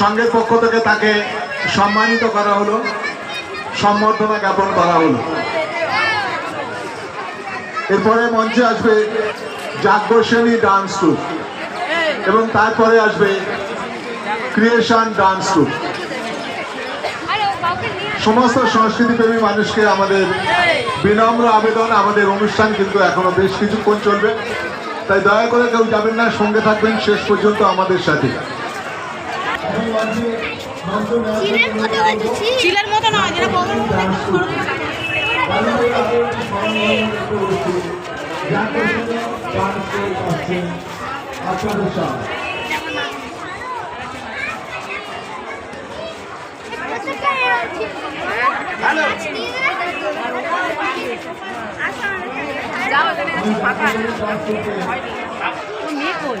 সংঘের পক্ষ থেকে তাকে সম্মানিত করা হলো, সম্বর্ধনা জ্ঞাপন করা হলো। এরপরে মঞ্চে আসবে যাজ্ঞসেনী ডান্স গ্রুপ এবং তারপরে আসবে ক্রিয়েশন ডান্স গ্রুপ সমস্ত সংস্কৃতিপ্রেমী মানুষকে আমাদের বিনম্র আবেদন, আমাদের অনুষ্ঠান কিন্তু এখনও বেশ কিছুক্ষণ চলবে। তাই দয়া করে কেউ যাবেন না, সঙ্গে থাকবেন শেষ পর্যন্ত আমাদের সাথে। চিলের মতো নয় যেটা যাও ফাঁকা মেয়ে কই?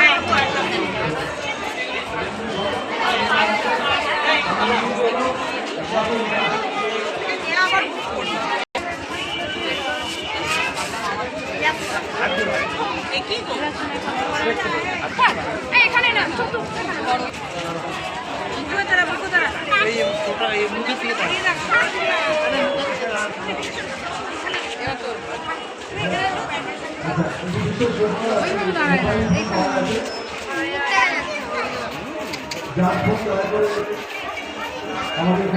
এখানে না বুকে তারা আমাদের